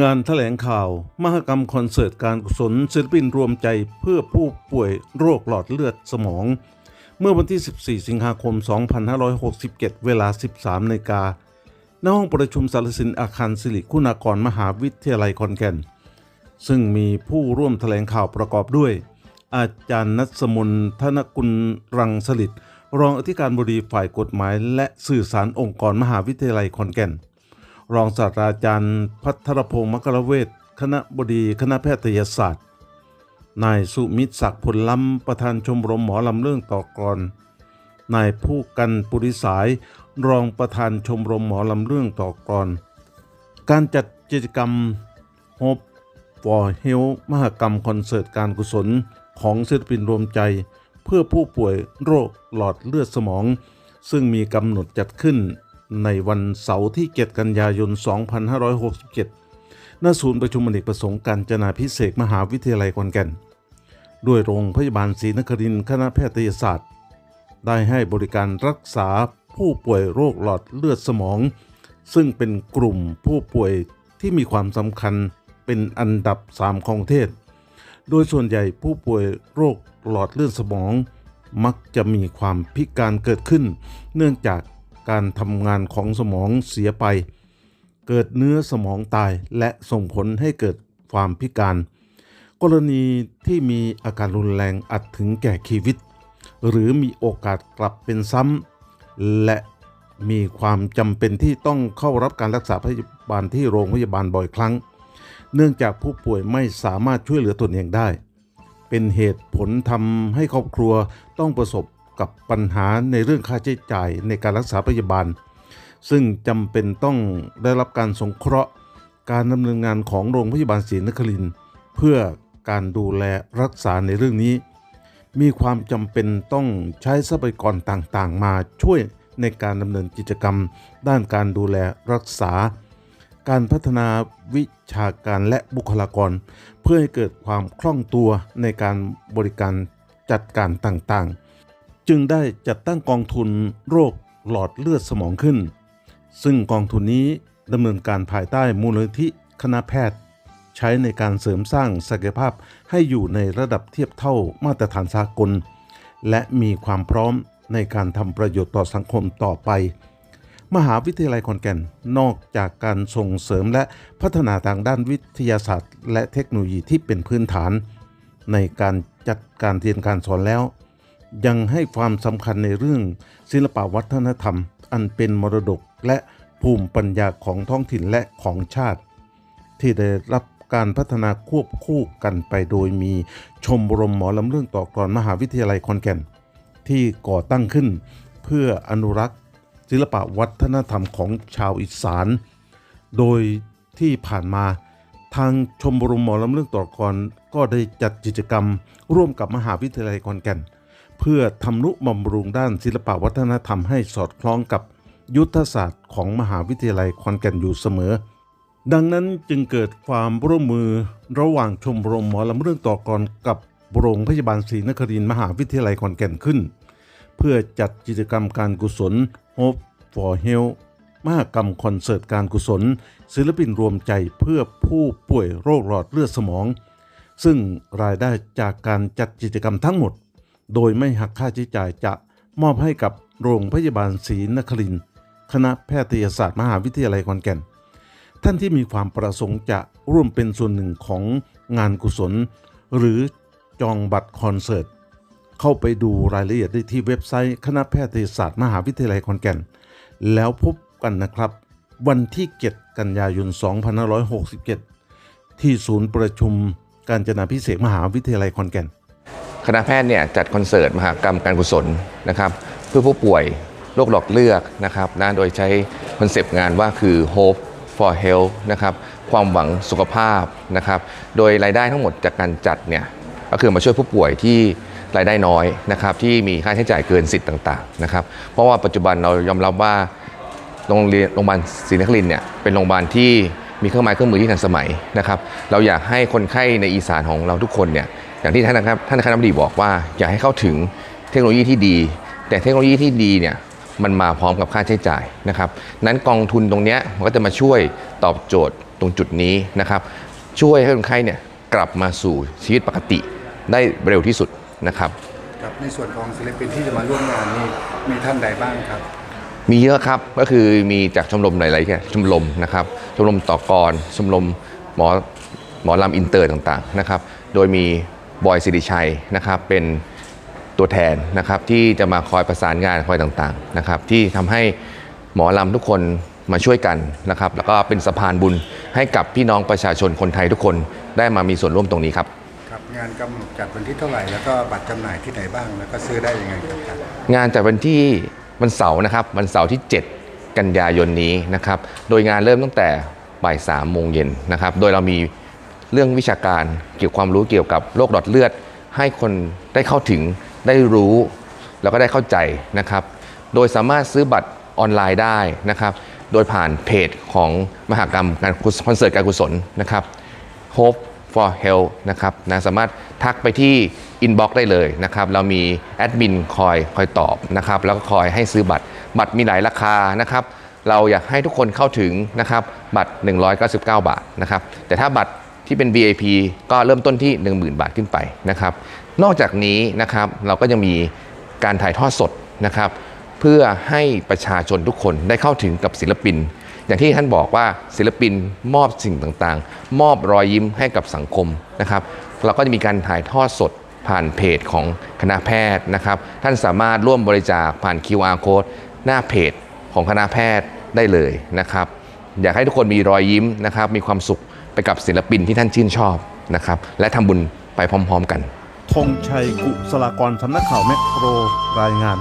งานแถลงข่าว มหกรรมคอนเสิร์ตการกุศลศิลปินรวมใจเพื่อผู้ป่วยโรคหลอดเลือดสมอง เมื่อวันที่ 14 สิงหาคม 2567 เวลา 13นาฬิกาณห้องประชุมสารสินอาคารสิริคุณากรมหาวิทยาลัยขอนแก่น ซึ่งมีผู้ร่วมแถลงข่าวประกอบด้วย อาจารย์นัสมนธนกุลรังสลิดรองอธิการบดีฝ่ายกฎหมาย และสื่อสารองค์กรมหาวิทยาลัยขอนแก่น รองศาสตราจารย์พัทรพงศ์มกรเวทคณะบดีคณะแพทยศาสตร์ นายสุมิตรศักดิ์ผลล้ำประธานชมรมหมอลำเรื่องต่อกรนายผู้กันปุริสาย รองประธานชมรมหมอลำเรื่องต่อกรการจัดกิจกรรม Hope for Health มหกรรมคอนเสิร์ตการกุศลของศิลปินรวมใจ เพื่อผู้ป่วยโรคหลอดเลือดสมอง ซึ่งมีกำหนดจัดขึ้น ในวันเสาร์ที่ 7 กันยายน 2567 ณ ศูนย์ประชุมอเนกประสงค์การจนาพิเศษมหาวิทยาลัยขอนแก่น ด้วยโรงพยาบาลศรีนครินทร์คณะแพทยศาสตร์ ได้ให้บริการรักษาผู้ป่วยโรคหลอดเลือดสมอง ซึ่งเป็นกลุ่มผู้ป่วยที่มีความสำคัญเป็นอันดับ 3 ของเทศ โดยส่วนใหญ่ผู้ป่วยโรคหลอดเลือดสมอง มักจะมีความพิการเกิดขึ้น เนื่องจาก การทำงานของสมองเสียไป เกิดเนื้อสมองตายและส่งผลให้เกิดความพิการ กรณีที่มีอาการรุนแรงอาจถึงแก่ชีวิต หรือมีโอกาสกลับเป็นซ้ำและมีความจำเป็นที่ต้องเข้ารับการรักษาพยาบาลที่โรงพยาบาลบ่อยครั้ง เนื่องจากผู้ป่วยไม่สามารถช่วยเหลือตนเองได้ เป็นเหตุผลทำให้ครอบครัวต้องประสบ กับปัญหาในเรื่องค่าใช้จ่ายในการรักษาพยาบาล ซึ่งจำเป็นต้องได้รับการสงเคราะห์ การดำเนินงานของโรงพยาบาลศรีนครินเพื่อการดูแลรักษาในเรื่องนี้ มีความจำเป็นต้องใช้ทรัพยากรต่างๆ มาช่วยในการดำเนินกิจกรรม ด้านการดูแลรักษา การพัฒนาวิชาการและบุคลากร เพื่อให้เกิดความคล่องตัวในการบริการจัดการต่างๆ จึงได้จัดตั้งกองทุนโรคหลอดเลือดสมองขึ้น ซึ่งกองทุนนี้ดำเนินการภายใต้มูลนิธิคณะแพทย์ ใช้ในการเสริมสร้างศักยภาพให้อยู่ในระดับเทียบเท่ามาตรฐานสากล และมีความพร้อมในการทำประโยชน์ต่อสังคมต่อไป มหาวิทยาลัยขอนแก่นนอกจากการส่งเสริมและพัฒนาทางด้านวิทยาศาสตร์ และเทคโนโลยีที่เป็นพื้นฐาน ในการจัดการเรียนการสอนแล้ว ยังให้ความสำคัญในเรื่องศิลปวัฒนธรรม อันเป็นมรดกและภูมิปัญญาของท้องถิ่นและของชาติ ที่ได้รับการพัฒนาควบคู่กันไปโดยมีชมรมหมอลำเรื่องต่อกรมหาวิทยาลัยขอนแก่น ที่ก่อตั้งขึ้น เพื่ออนุรักษ์ ศิลปวัฒนธรรมของชาวอีสาน โดยที่ผ่านมาทางชมรมหมอลำเรื่องต่อกรก็ได้จัดกิจกรรม ร่วมกับมหาวิทยาลัยขอนแก่น เพื่อทำนุบำรุงด้านศิลปวัฒนธรรมให้สอดคล้องกับยุทธศาสตร์ของมหาวิทยาลัยขอนแก่นอยู่เสมอ ดังนั้นจึงเกิดความร่วมมือระหว่างชมรมหมอลำเรื่องต่อกรกับโรงพยาบาลศรีนครินมหาวิทยาลัยขอนแก่นขึ้น เพื่อจัดกิจกรรมการกุศล Hope for Health มหกรรมคอนเสิร์ตการกุศล ศิลปินรวมใจเพื่อผู้ป่วยโรคหลอดเลือดสมอง ซึ่งรายได้จากการจัดกิจกรรมทั้งหมด โดยไม่หักค่าใช้จ่ายจะมอบให้กับโรงพยาบาลศรีนครินทร์คณะแพทยศาสตร์มหาวิทยาลัยขอนแก่น ท่านที่มีความประสงค์จะร่วมเป็นส่วนหนึ่งของงานกุศล หรือจองบัตรคอนเสิร์ตเข้าไปดูรายละเอียดได้ที่เว็บไซต์คณะแพทยศาสตร์มหาวิทยาลัยขอนแก่น แล้วพบกันนะครับ วันที่ 7 กันยายน 2567 ที่ศูนย์ประชุมการจนาพิเศษมหาวิทยาลัยขอนแก่น คณะแพทย์เนี่ยจัดคอนเสิร์ตมหากรรมการกุศลนะครับเพื่อผู้ป่วยโรคหลอดเลือดนะครับนะโดยใช้คอนเซปต์งานว่าคือ hope for health นะครับความหวังสุขภาพนะครับโดยรายได้ทั้งหมดจากการจัดเนี่ยก็คือมาช่วยผู้ป่วยที่รายได้น้อยนะครับที่มีค่าใช้จ่ายเกินสิทธิ์ต่างๆนะครับเพราะว่าปัจจุบันเรายอมรับว่าโรงเรียนโรงพยาบาลศรีนครินเนี่ยเป็นโรงพยาบาลที่มีเครื่องไม้เครื่องมือที่ทันสมัยนะครับเราอยากให้คนไข้ในอีสานของเราทุกคนเนี่ย อย่างที่ท่านนะครับท่านคณะบดีบอกว่าอยากให้เข้าถึงเทคโนโลยีที่ดี แต่เทคโนโลยีที่ดีเนี่ยมันมาพร้อมกับค่าใช้จ่ายนะครับ นั้นกองทุนตรงเนี้ยมันก็จะมาช่วยตอบโจทย์ตรงจุดนี้นะครับ ช่วยให้คนไข้เนี่ยกลับมาสู่ชีวิตปกติได้เร็วที่สุดนะครับครับในส่วนของศิลปินที่จะมาร่วมงานนี่มีท่านใดบ้างครับ มีเยอะครับก็คือมีจากชมรมหลายๆแค่ชมรมนะครับ ชมรมต่อกรชมรมหมอหมอลำอินเตอร์ต่างๆนะครับ โดยมี บอยสิริชัยนะครับเป็นตัวแทนนะครับที่จะมาคอยประสานงานคอยต่างๆนะครับที่ทำให้หมอลำทุกคนมาช่วยกันนะครับแล้วก็เป็นสะพานบุญให้กับพี่น้องประชาชนคนไทยทุกคนได้มามีส่วนร่วมตรงนี้ครับครับงานกำหนดจัดวันที่เท่าไหร่แล้วก็บัตรจำหน่ายที่ไหนบ้างแล้วก็ซื้อได้ยังไงครับอาจารย์งานจัดวันที่วันเสาร์นะครับวันเสาร์ที่ 7 กันยายนนี้นะครับโดยงานเริ่มตั้งแต่บ่าย3โมงเย็นนะครับโดยเรามี เรื่องวิชาการเกี่ยวกับความรู้เกี่ยวกับโรคหลอดเลือด ให้คนได้เข้าถึงได้รู้ แล้วก็ได้เข้าใจนะครับ โดยสามารถซื้อบัตรออนไลน์ได้นะครับ โดยผ่านเพจของมหากรรมการคอนเสิร์ตการกุศลนะครับ Hope for Health นะครับนะสามารถทักไปที่อินบ็อกซ์ได้เลยนะครับ เรามีแอดมินคอยคอยตอบนะครับ แล้วก็คอยให้ซื้อบัตร บัตรมีหลายราคานะครับ เราอยากให้ทุกคนเข้าถึงนะครับ บัตร 199 บาทนะครับ แต่ถ้าบัตร ที่เป็น VIP ก็เริ่มต้นที่ 10,000 บาทขึ้นไปนะครับ นอกจากนี้นะครับเราก็ยังมีการถ่ายทอดสดนะครับ เพื่อให้ประชาชนทุกคนได้เข้าถึงกับศิลปิน อย่างที่ท่านบอกว่าศิลปินมอบสิ่งต่างๆ มอบรอยยิ้มให้กับสังคมนะครับ เราก็จะมีการถ่ายทอดสดผ่านเพจของคณะแพทย์นะครับ ท่านสามารถร่วมบริจาคผ่าน QR code หน้าเพจของคณะแพทย์ได้เลยนะครับ อยากให้ทุกคนมีรอยยิ้มนะครับ มีความสุข ไปกับศิลปินที่ท่านชื่นชอบนะครับ และทำบุญไปพร้อมๆกัน ธงชัยกุศลากรสำนักข่าวแมกโครรายงาน